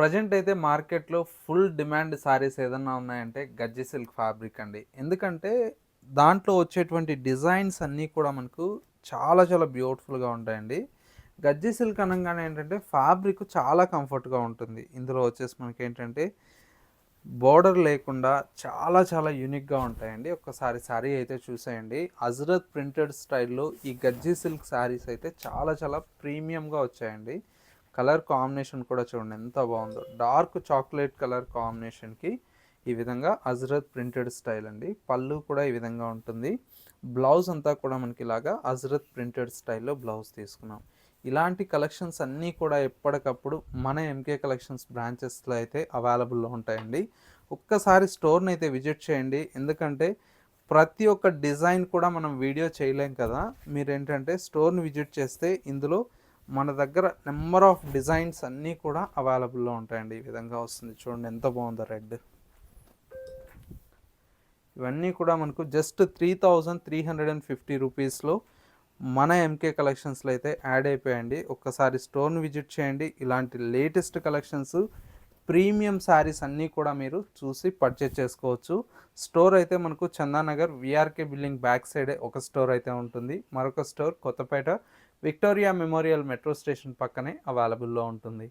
Present అయితే మార్కెట్లో full demand saris ఏదన్నా ఉన్నాయంటే గజ్జి సిల్క్ ఫ్యాబ్రిక్ అండి. ఎందుకంటే దాంట్లో వచ్చేటువంటి డిజైన్స్ అన్నీ కూడా మనకు చాలా చాలా బ్యూటిఫుల్గా ఉంటాయండి. గజ్జి సిల్క్ అనగానే ఏంటంటే ఫ్యాబ్రిక్ చాలా కంఫర్ట్గా ఉంటుంది. ఇందులో వచ్చేసి మనకి ఏంటంటే బోర్డర్ లేకుండా చాలా చాలా యూనిక్గా ఉంటాయండి. ఒక్కసారి శారీ అయితే చూసేయండి. హజరత్ ప్రింటెడ్ స్టైల్లో ఈ గజ్జి సిల్క్ శారీస్ అయితే చాలా చాలా ప్రీమియంగా వచ్చాయండి. కలర్ కాంబినేషన్ కూడా చూడండి ఎంత బాగుందో. డార్క్ చాక్లెట్ కలర్ కాంబినేషన్కి ఈ విధంగా అజ్రత్ ప్రింటెడ్ స్టైల్ అండి. పళ్ళు కూడా ఈ విధంగా ఉంటుంది. బ్లౌజ్ అంతా కూడా మనకి ఇలాగా అజ్రత్ ప్రింటెడ్ స్టైల్లో బ్లౌజ్ తీసుకున్నాం. ఇలాంటి కలెక్షన్స్ అన్నీ కూడా ఎప్పటికప్పుడు మన ఎంకే కలెక్షన్స్ బ్రాంచెస్లో అయితే అవైలబుల్లో ఉంటాయండి. ఒక్కసారి స్టోర్ని అయితే విజిట్ చేయండి. ఎందుకంటే ప్రతి ఒక్క డిజైన్ కూడా మనం వీడియో చేయలేం కదా. మీరేంటంటే స్టోర్ని విజిట్ చేస్తే ఇందులో మన దగ్గర నెంబర్ ఆఫ్ డిజైన్స్ అన్నీ కూడా అవైలబుల్లో ఉంటాయండి. ఈ విధంగా వస్తుంది. చూడండి ఎంత బాగుందో రెడ్. ఇవన్నీ కూడా మనకు just three thousand three hundred and fifty రూపీస్లో మన ఎంకే కలెక్షన్స్లో అయితే యాడ్ అయిపోయండి ఒక్కసారి స్టోర్ని విజిట్ చేయండి. ఇలాంటి లేటెస్ట్ కలెక్షన్స్ ప్రీమియం శారీస్ అన్నీ కూడా మీరు చూసి పర్చేజ్ చేసుకోవచ్చు. స్టోర్ అయితే మనకు చందానగర్ విఆర్కే బిల్డింగ్ బ్యాక్ సైడే ఒక స్టోర్ అయితే ఉంటుంది. మరొక store Kothapet Victoria Memorial metro station పక్కనే అవైలబుల్లో ఉంటుంది.